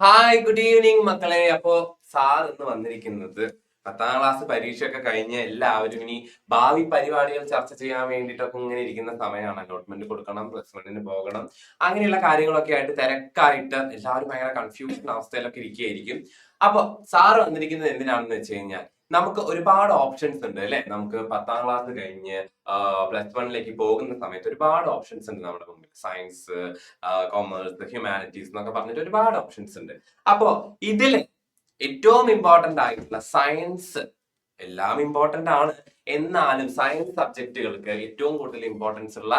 Hi good evening മക്കളെ. അപ്പോ sir ഇന്ന് വന്നിരിക്കുന്നത് പത്താം ക്ലാസ് പരീക്ഷയൊക്കെ കഴിഞ്ഞ എല്ലാവരും ഇനി ഭാവി പരിപാടികൾ ചർച്ച ചെയ്യാൻ വേണ്ടിയിട്ടൊക്കെ ഇങ്ങനെ ഇരിക്കുന്ന സമയമാണ്. അലോട്ട്മെന്റ് കൊടുക്കണം പ്ലസ് വണ്ണിന് പോകണം. അങ്ങനെയുള്ള കാര്യങ്ങളൊക്കെ ആയിട്ട് തിരക്കായിട്ട് എല്ലാവരും ഭയങ്കര കൺഫ്യൂഷൻ അവസ്ഥയിലൊക്കെ ഇരിക്കുകയായിരിക്കും. അപ്പൊ സാറ് വന്നിരിക്കുന്നത് എന്തിനാണെന്ന് വെച്ച് കഴിഞ്ഞാൽ നമുക്ക് ഒരുപാട് ഓപ്ഷൻസ് ഉണ്ട് അല്ലെ? നമുക്ക് പത്താം ക്ലാസ് കഴിഞ്ഞ് പ്ലസ് വണ്ണിലേക്ക് പോകുന്ന സമയത്ത് ഒരുപാട് ഓപ്ഷൻസ് ഉണ്ട് നമ്മുടെ മുമ്പിൽ. സയൻസ് കോമേഴ്സ് ഹ്യൂമാനിറ്റീസ് എന്നൊക്കെ പറഞ്ഞിട്ട് ഒരുപാട് ഓപ്ഷൻസ് ഉണ്ട്. അപ്പോ ഇതിൽ ഏറ്റവും ഇമ്പോർട്ടന്റ് ആയിട്ടുള്ള സയൻസ് എല്ലാം ഇമ്പോർട്ടന്റ് ആണ്. എന്നാലും സയൻസ് സബ്ജക്റ്റുകൾക്ക് ഏറ്റവും കൂടുതൽ ഇമ്പോർട്ടൻസ് ഉള്ള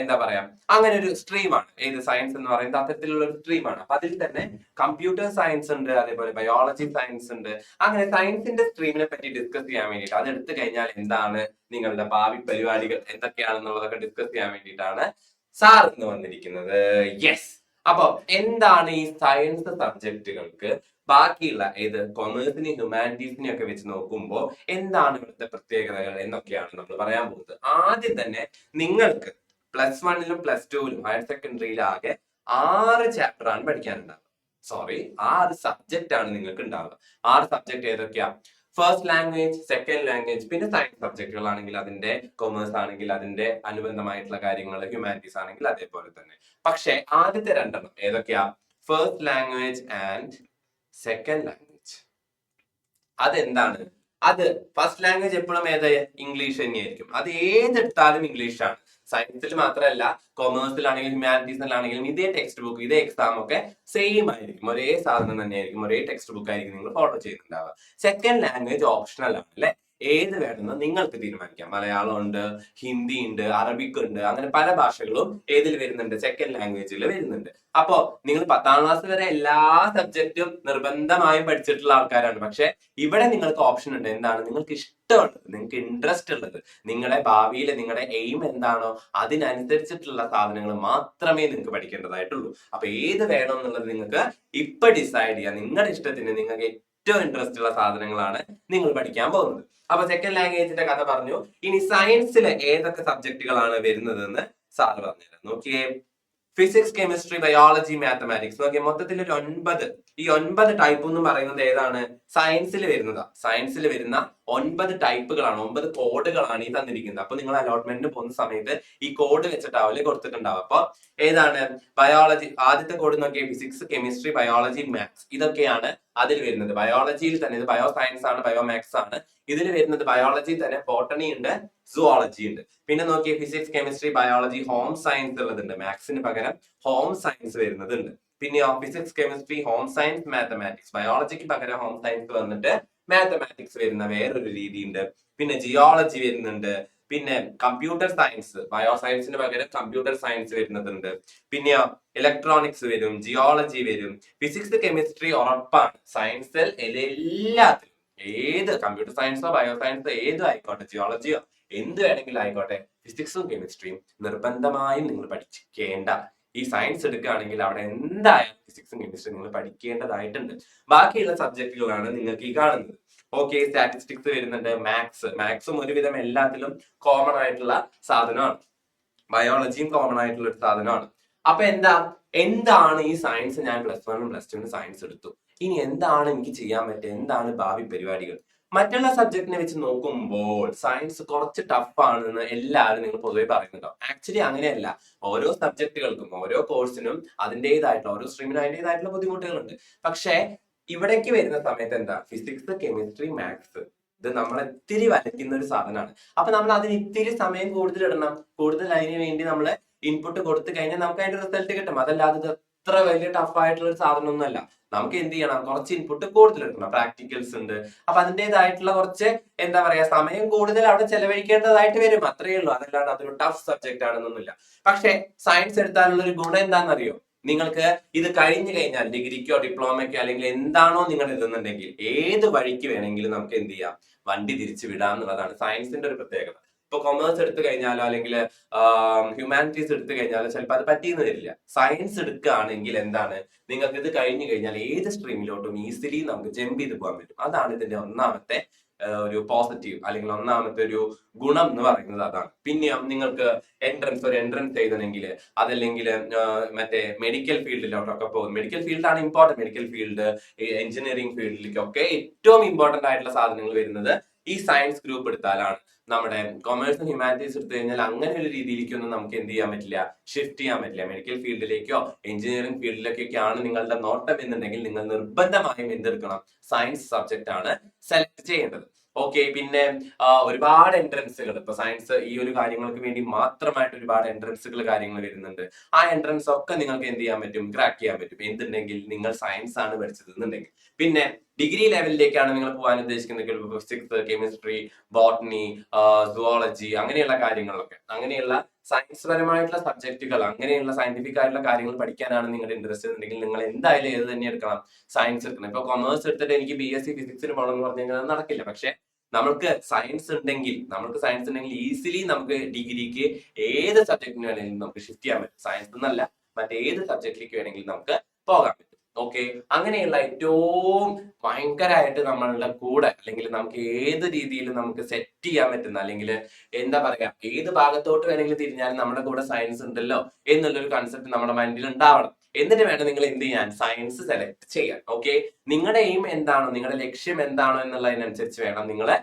എന്താ പറയാ അങ്ങനെ ഒരു സ്ട്രീമാണ് ഏത് സയൻസ് എന്ന് പറയുന്നത് അത്തരത്തിലുള്ള ഒരു സ്ട്രീമാണ് അപ്പൊ അതിൽ തന്നെ കമ്പ്യൂട്ടർ സയൻസ് ഉണ്ട് അതേപോലെ ബയോളജി സയൻസ് ഉണ്ട്. അങ്ങനെ സയൻസിന്റെ സ്ട്രീമിനെ പറ്റി ഡിസ്കസ് ചെയ്യാൻ വേണ്ടിയിട്ട് അത് എടുത്തു കഴിഞ്ഞാൽ എന്താണ് നിങ്ങളുടെ ഭാവി പരിപാടികൾ എന്തൊക്കെയാണെന്നുള്ളതൊക്കെ ഡിസ്കസ് ചെയ്യാൻ വേണ്ടിയിട്ടാണ് സാർ ഇന്ന് വന്നിരിക്കുന്നത്. യെസ് അപ്പൊ എന്താണ് ഈ സയൻസ് സബ്ജക്റ്റുകൾക്ക് ബാക്കിയുള്ള ഏത് കൊമേഴ്സിനെയും ഹ്യൂമാനിറ്റീസിനെയും ഒക്കെ വെച്ച് നോക്കുമ്പോൾ എന്താണ് ഇവിടുത്തെ പ്രത്യേകതകൾ എന്നൊക്കെയാണ് നമ്മൾ പറയാൻ പോകുന്നത്. ആദ്യം തന്നെ നിങ്ങൾക്ക് പ്ലസ് വണ്ണിലും പ്ലസ് ടുവിലും ഹയർ സെക്കൻഡറിയിലും ആകെ ആറ് ചാപ്റ്റർ ആണ് പഠിക്കാനുണ്ടാവുക. സോറി ആറ് സബ്ജക്റ്റ് ആണ് നിങ്ങൾക്ക് ഉണ്ടാവുക. ആറ് സബ്ജക്ട് ഏതൊക്കെയാ? ഫസ്റ്റ് ലാംഗ്വേജ് സെക്കൻഡ് ലാംഗ്വേജ് പിന്നെ സയൻസ് സബ്ജക്റ്റുകളാണെങ്കിൽ അതിന്റെ കൊമേഴ്സ് ആണെങ്കിൽ അതിന്റെ അനുബന്ധമായിട്ടുള്ള കാര്യങ്ങൾ ഹ്യൂമാനിറ്റീസ് ആണെങ്കിൽ അതേപോലെ തന്നെ. പക്ഷേ ആദ്യത്തെ രണ്ടെണ്ണം ഏതൊക്കെയാ? First language and second language അതെന്താണ്? അത് ഫസ്റ്റ് ലാംഗ്വേജ് എപ്പോഴും ഏത്? ഇംഗ്ലീഷ് തന്നെയായിരിക്കും. അത് ഏതെടുത്താലും ഇംഗ്ലീഷാണ് സയൻസിൽ മാത്രമല്ല കൊമേഴ്സിലാണെങ്കിലും ഹ്യൂമാനിറ്റീസിലാണെങ്കിലും ഇതേ ടെക്സ്റ്റ് ബുക്ക് ഇതേ എക്സാം ഒക്കെ സെയിം ആയിരിക്കും. ഒരേ സാധനം തന്നെയായിരിക്കും. ഒരേ ടെക്സ്റ്റ് ബുക്ക് ആയിരിക്കും നിങ്ങൾ ഫോളോ ചെയ്യുന്നുണ്ടാവുക. സെക്കൻഡ് ലാംഗ്വേജ് ഓപ്ഷണൽ ആണ് അല്ലെ? ഏത് വേണമെന്ന് നിങ്ങൾക്ക് തീരുമാനിക്കാം. മലയാളം ഉണ്ട് ഹിന്ദി ഉണ്ട് അറബിക് ഉണ്ട് അങ്ങനെ പല ഭാഷകളും ഏതിൽ വരുന്നുണ്ട്? സെക്കൻഡ് ലാംഗ്വേജിൽ വരുന്നുണ്ട്. അപ്പോ നിങ്ങൾ പത്താം ക്ലാസ് വരെ എല്ലാ സബ്ജക്റ്റും നിർബന്ധമായും പഠിച്ചിട്ടുള്ള ആൾക്കാരാണ്. പക്ഷെ ഇവിടെ നിങ്ങൾക്ക് ഓപ്ഷൻ ഉണ്ട്. എന്താണ്? നിങ്ങൾക്ക് ഇഷ്ടമുള്ളത് നിങ്ങൾക്ക് ഇൻട്രസ്റ്റ് ഉള്ളത്. നിങ്ങളുടെ ഭാവിയിൽ നിങ്ങളുടെ എയിം എന്താണോ അതിനനുസരിച്ചിട്ടുള്ള സാധനങ്ങൾ മാത്രമേ നിങ്ങൾക്ക് പഠിക്കേണ്ടതായിട്ടുള്ളൂ. അപ്പൊ ഏത് വേണം എന്നുള്ളത് നിങ്ങൾക്ക് ഇപ്പൊ ഡിസൈഡ് ചെയ്യാം. നിങ്ങളുടെ ഇഷ്ടത്തിന് നിങ്ങൾക്ക് ഏറ്റവും ഇൻട്രസ്റ്റ് ഉള്ള സാധനങ്ങളാണ് നിങ്ങൾ പഠിക്കാൻ പോകുന്നത്. അപ്പൊ സെക്കൻഡ് ലാംഗ്വേജിന്റെ കഥ പറഞ്ഞു. ഇനി സയൻസിൽ ഏതൊക്കെ സബ്ജക്റ്റുകളാണ് വരുന്നതെന്ന് സാറ് പറഞ്ഞുതരാം. നോക്കിയേ. ഫിസിക്സ് കെമിസ്ട്രി ബയോളജി മാത്തമാറ്റിക്സ് നോക്കിയേ മൊത്തത്തിൽ ഒരു ഒൻപത്. ഈ ഒൻപത് ടൈപ്പ് എന്ന് പറയുന്നത് ഏതാണ്? സയൻസിൽ വരുന്നതാ. സയൻസിൽ വരുന്ന ഒൻപത് ടൈപ്പുകളാണ് ഒമ്പത് കോഡുകളാണ് ഈ തന്നിരിക്കുന്നത്. അപ്പൊ നിങ്ങൾ അലോട്ട്മെന്റിന് പോകുന്ന സമയത്ത് ഈ കോഡ് വെച്ചിട്ടാവില്ലേ കൊടുത്തിട്ടുണ്ടാവും അപ്പൊ ഏതാണ്? ബയോളജി ആദ്യത്തെ കോഡ് നോക്കിയാൽ ഫിസിക്സ് കെമിസ്ട്രി ബയോളജി മാത്സ് ഇതൊക്കെയാണ് അതിൽ വരുന്നത്. ബയോളജിയിൽ തന്നെ ഇത് ബയോ സയൻസ് ആണ് ബയോ മാത്സ് ആണ്. ഇതിൽ വരുന്നത് ബയോളജി തന്നെ ബോട്ടണി ഉണ്ട് സുവോളജി ഉണ്ട്. പിന്നെ നോക്കിയ physics chemistry biology home science ഉള്ളതുണ്ട്. മാത്സിന് പകരം ഹോം സയൻസ് വരുന്നതുണ്ട്. പിന്നെ physics chemistry home science mathematics ബയോളജിക്ക് പകരം ഹോം സയൻസ് വന്നിട്ട് മാത്തമാറ്റിക്സ് വരുന്ന വേറൊരു രീതിയുണ്ട്. പിന്നെ ജിയോളജി വരുന്നുണ്ട്. പിന്നെ കമ്പ്യൂട്ടർ സയൻസ് ബയോ സയൻസിന് പകരം കമ്പ്യൂട്ടർ സയൻസ് വരുന്നതുണ്ട്. പിന്നെ ഇലക്ട്രോണിക്സ് വരും ജിയോളജി വരും. ഫിസിക്സ് കെമിസ്ട്രി ഉറപ്പാണ്. സയൻസിൽ എല്ലാത്തിലും ഏത് കമ്പ്യൂട്ടർ സയൻസോ ബയോ സയൻസോ ഏതോ ആയിക്കോട്ടെ ജിയോളജിയോ എന്ത് വേണമെങ്കിലും ആയിക്കോട്ടെ ഫിസിക്സും കെമിസ്ട്രിയും നിർബന്ധമായും നിങ്ങൾ പഠിക്കേണ്ട ഈ സയൻസ് എടുക്കുകയാണെങ്കിൽ അവിടെ എന്തായാലും ഫിസിക്സും കെമിസ്ട്രി നിങ്ങൾ പഠിക്കേണ്ടതായിട്ടുണ്ട്. ബാക്കിയുള്ള സബ്ജക്റ്റുകളാണ് നിങ്ങൾക്ക് ഈ കാണുന്നത്. ഓക്കെ സ്റ്റാറ്റിസ്റ്റിക്സ് വരുന്നുണ്ട് മാത്സ് മാത്സും ഒരുവിധം എല്ലാത്തിലും കോമൺ ആയിട്ടുള്ള സാധനമാണ്. ബയോളജിയും കോമൺ ആയിട്ടുള്ള ഒരു സാധനമാണ്. അപ്പൊ എന്താ? എന്താണ് ഈ സയൻസ് ഞാൻ പ്ലസ് വണ്ണും പ്ലസ് ടുവിനും സയൻസ് എടുത്തു? ഇനി എന്താണ് എനിക്ക് ചെയ്യാൻ പറ്റുക എന്താണ് ഭാവി പരിപാടികൾ? മറ്റുള്ള സബ്ജക്റ്റിനെ വെച്ച് നോക്കുമ്പോൾ സയൻസ് കുറച്ച് ടഫ് ആണെന്ന് എല്ലാവരും നിങ്ങൾ പൊതുവെ പറയുന്നുണ്ടോ? ആക്ച്വലി അങ്ങനെയല്ല. ഓരോ സബ്ജക്റ്റുകൾക്കും ഓരോ കോഴ്സിനും അതിന്റെതായിട്ടുള്ള ഓരോ സ്ട്രീമിനും അതിന്റെതായിട്ടുള്ള ബുദ്ധിമുട്ടുകളുണ്ട്. പക്ഷേ ഇവിടേക്ക് വരുന്ന സമയത്ത് എന്താ? ഫിസിക്സ് കെമിസ്ട്രി മാത്സ് ഇത് നമ്മൾ ഇത്തിരി വലയ്ക്കുന്ന ഒരു സാധനമാണ്. അപ്പൊ നമ്മൾ അതിന് ഇത്തിരി സമയം കൂടുതൽ ഇടണം. കൂടുതൽ അതിന് വേണ്ടി നമ്മൾ ഇൻപുട്ട് കൊടുത്തു കഴിഞ്ഞാൽ നമുക്ക് അതിന്റെ റിസൾട്ട് കിട്ടും. അതല്ലാതെ അത്ര വലിയ ടഫ് ആയിട്ടുള്ള ഒരു സാധനമൊന്നുമല്ല. നമുക്ക് എന്ത് ചെയ്യണം? കുറച്ച് ഇൻപുട്ട് കൂടുതൽ എടുക്കണം പ്രാക്ടിക്കൽസ് ഉണ്ട്. അപ്പൊ അതിന്റെതായിട്ടുള്ള കുറച്ച് എന്താ പറയാ സമയം കൂടുതൽ അവിടെ ചെലവഴിക്കേണ്ടതായിട്ട് വരും. അത്രയേ ഉള്ളൂ. അതല്ലാണ്ട് അതൊരു ടഫ് സബ്ജക്റ്റ് ആണെന്നൊന്നുമില്ല. പക്ഷെ സയൻസ് എടുത്താലുള്ള ഒരു ഗുണം എന്താണെന്നറിയോ നിങ്ങൾക്ക് ഇത് കഴിഞ്ഞു കഴിഞ്ഞാൽ ഡിഗ്രിക്കോ ഡിപ്ലോമയ്ക്കോ അല്ലെങ്കിൽ എന്താണോ നിങ്ങൾ എഴുതുന്നുണ്ടെങ്കിൽ ഏത് വഴിക്ക് വേണമെങ്കിലും നമുക്ക് എന്ത് ചെയ്യാം? വണ്ടി തിരിച്ചു വിടാം എന്നുള്ളതാണ് സയൻസിന്റെ ഒരു പ്രത്യേകത. ഇപ്പൊ കൊമേഴ്സ് എടുത്തു കഴിഞ്ഞാലോ അല്ലെങ്കിൽ ഹ്യൂമാനിറ്റീസ് എടുത്തു കഴിഞ്ഞാലോ ചിലപ്പോൾ അത് പറ്റിയെന്ന് വരില്ല. സയൻസ് എടുക്കുകയാണെങ്കിൽ എന്താണ്? നിങ്ങൾക്ക് ഇത് കഴിഞ്ഞു കഴിഞ്ഞാൽ ഏത് സ്ട്രീമിലോട്ടും ഈസിലി നമുക്ക് ജമ്പ് ചെയ്ത് പോകാൻ പറ്റും. അതാണ് ഇതിന്റെ ഒന്നാമത്തെ ഒരു പോസിറ്റീവ് അല്ലെങ്കിൽ ഒന്നാമത്തെ ഒരു ഗുണം എന്ന് പറയുന്നത് അതാണ്. പിന്നെ നിങ്ങൾക്ക് എൻട്രൻസ് ഒരു എൻട്രൻസ് എഴുതണമെങ്കിൽ അതല്ലെങ്കിൽ മറ്റേ മെഡിക്കൽ ഫീൽഡിലോട്ടൊക്കെ പോകും. മെഡിക്കൽ ഫീൽഡാണ് ഇമ്പോർട്ടന്റ് മെഡിക്കൽ ഫീൽഡ് എഞ്ചിനീയറിംഗ് ഫീൽഡിലേക്കൊക്കെ ഏറ്റവും ഇമ്പോർട്ടന്റ് ആയിട്ടുള്ള സാധനങ്ങൾ വരുന്നത് ഈ സയൻസ് ഗ്രൂപ്പ് എടുത്താലാണ് നമ്മുടെ കൊമേഴ്സ് ഹ്യൂമാനിറ്റീസ് എടുത്തു കഴിഞ്ഞാൽ അങ്ങനെ ഒരു രീതിയിലേക്കൊന്നും നമുക്ക് എന്ത് ചെയ്യാൻ പറ്റില്ല ഷിഫ്റ്റ് ചെയ്യാൻ പറ്റില്ല. മെഡിക്കൽ ഫീൽഡിലേക്കോ എഞ്ചിനീയറിംഗ് ഫീൽഡിലേക്കൊക്കെ ആണ് നിങ്ങളുടെ നോട്ടം എന്നുണ്ടെങ്കിൽ നിങ്ങൾ നിർബന്ധമായും എന്തെടുക്കണം. സയൻസ് സബ്ജക്റ്റ് ആണ് സെലക്ട് ചെയ്യേണ്ടത്. ഓക്കെ പിന്നെ ഒരുപാട് എൻട്രൻസുകൾ ഇപ്പൊ സയൻസ് ഈ ഒരു കാര്യങ്ങൾക്ക് വേണ്ടി മാത്രമായിട്ട് ഒരുപാട് എൻട്രൻസുകൾ കാര്യങ്ങൾ വരുന്നുണ്ട്. ആ എൻട്രൻസ് ഒക്കെ നിങ്ങൾക്ക് എന്ത് ചെയ്യാൻ പറ്റും? ക്രാക്ക് ചെയ്യാൻ പറ്റും. എന്തുണ്ടെങ്കിൽ നിങ്ങൾ സയൻസ് ആണ് പഠിച്ചത് എന്നുണ്ടെങ്കിൽ. പിന്നെ ഡിഗ്രി ലെവലിലേക്കാണ് നിങ്ങൾ പോകാൻ ഉദ്ദേശിക്കുന്നത്? ഫിസിക്സ് കെമിസ്ട്രി ബോട്ടണി സുവോളജി അങ്ങനെയുള്ള കാര്യങ്ങളൊക്കെ അങ്ങനെയുള്ള സയൻസ് പരമായിട്ടുള്ള സബ്ജക്റ്റുകൾ അങ്ങനെയുള്ള സയന്റിഫിക് ആയിട്ടുള്ള കാര്യങ്ങൾ പഠിക്കാനാണ് നിങ്ങളുടെ ഇൻട്രസ്റ്റ് ഉണ്ടെങ്കിൽ നിങ്ങൾ എന്തായാലും ഏത് തന്നെ എടുക്കണം? സയൻസ് എടുക്കണം. ഇപ്പൊ കൊമേഴ്സ് എടുത്തിട്ട് എനിക്ക് ബി എസ് സി ഫിസിക്സിന് പോകണം എന്ന് പറഞ്ഞു കഴിഞ്ഞാൽ നടക്കില്ല. പക്ഷെ നമുക്ക് സയൻസ് ഉണ്ടെങ്കിൽ നമുക്ക് സയൻസ് ഉണ്ടെങ്കിൽ ഈസിലി നമുക്ക് ഡിഗ്രിക്ക് ഏത് സബ്ജക്റ്റിന് വേണമെങ്കിലും നമുക്ക് ഷിഫ്റ്റ് ചെയ്യാൻ പറ്റും. സയൻസ് എന്നല്ല മറ്റേത് സബ്ജക്റ്റിലേക്ക് വേണമെങ്കിലും നമുക്ക് പറ്റും. ഓക്കെ അങ്ങനെയുള്ള ഏറ്റവും ഭയങ്കരമായിട്ട് നമ്മളുടെ കൂടെ അല്ലെങ്കിൽ നമുക്ക് ഏത് രീതിയിൽ നമുക്ക് സെറ്റ് ചെയ്യാൻ പറ്റുന്ന അല്ലെങ്കിൽ എന്താ പറയാ ഏത് ഭാഗത്തോട്ട് വേണമെങ്കിലും തിരിഞ്ഞാലും നമ്മുടെ കൂടെ സയൻസ് ഉണ്ടല്ലോ എന്നുള്ളൊരു കൺസെപ്റ്റ് നമ്മുടെ മൈൻഡിൽ ഉണ്ടാവണം. എന്നിട്ട് വേണം നിങ്ങൾ എന്ത് ചെയ്യാൻ? സയൻസ് സെലക്ട് ചെയ്യാൻ. ഓക്കെ നിങ്ങളുടെ എയിം എന്താണോ നിങ്ങളുടെ ലക്ഷ്യം എന്താണോ എന്നുള്ളതിനനുസരിച്ച് വേണം നിങ്ങളെ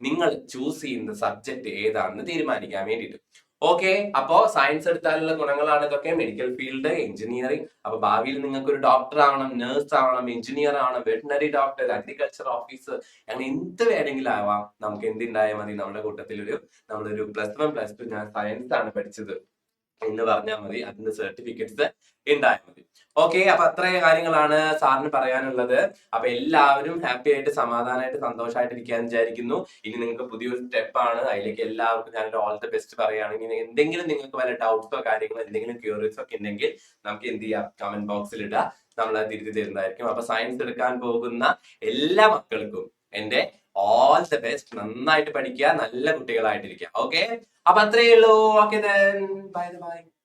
നിങ്ങൾ ചൂസ് ചെയ്യുന്ന സബ്ജക്ട് ഏതാണെന്ന് തീരുമാനിക്കാൻ വേണ്ടിയിട്ട്. ഓക്കെ അപ്പോ സയൻസ് എടുത്താലുള്ള ഗുണങ്ങളാണ് ഇതൊക്കെ. മെഡിക്കൽ ഫീൽഡ് എഞ്ചിനീയറിംഗ് അപ്പൊ ഭാവിയിൽ നിങ്ങൾക്ക് ഒരു ഡോക്ടർ ആവണം നേഴ്സ് ആവണം എഞ്ചിനീയർ ആവണം വെറ്റിനറി ഡോക്ടർ അഗ്രികൾച്ചർ ഓഫീസർ അങ്ങനെ എന്ത് വേണമെങ്കിലും ആവാം. നമുക്ക് എന്തുണ്ടായാൽ മതി. നമ്മുടെ കൂട്ടത്തിൽ ഒരു നമ്മളൊരു പ്ലസ് വൺ പ്ലസ് ടു ഞാൻ സയൻസ് ആണ് പഠിച്ചത്. എന്ന് പറഞ്ഞാൽ മതി. അതിന്റെ സർട്ടിഫിക്കറ്റ്സ് ഉണ്ടായാൽ മതി. ഓക്കെ അപ്പൊ അത്രയും കാര്യങ്ങളാണ് സാറിന് പറയാനുള്ളത്. അപ്പൊ എല്ലാവരും ഹാപ്പി ആയിട്ട് സമാധാനമായിട്ട് സന്തോഷമായിട്ട് ഇരിക്കാൻ വിചാരിക്കുന്നു. ഇനി നിങ്ങൾക്ക് പുതിയൊരു സ്റ്റെപ്പാണ് അതിലേക്ക് എല്ലാവർക്കും ഞാൻ ഓൾ ദി ബെസ്റ്റ് പറയുകയാണെങ്കിൽ എന്തെങ്കിലും നിങ്ങൾക്ക് വല്ല ഡൗട്ട്സോ കാര്യങ്ങളോ എന്തെങ്കിലും ക്യൂറീസോ ഒക്കെ ഉണ്ടെങ്കിൽ നമുക്ക് എന്ത് ചെയ്യാം? കമന്റ് ബോക്സിൽ ഇടാം. നമ്മൾ തിരുത്തി തരുന്നതായിരിക്കും. അപ്പൊ സയൻസ് എടുക്കാൻ പോകുന്ന എല്ലാ മക്കൾക്കും എന്റെ ഓൾ ദ ബെസ്റ്റ് നന്നായിട്ട് പഠിക്കുക നല്ല കുട്ടികളായിട്ടിരിക്കുക. ഓക്കെ അപ്പൊ അത്രയേ ഉള്ളൂ. Okay bye bye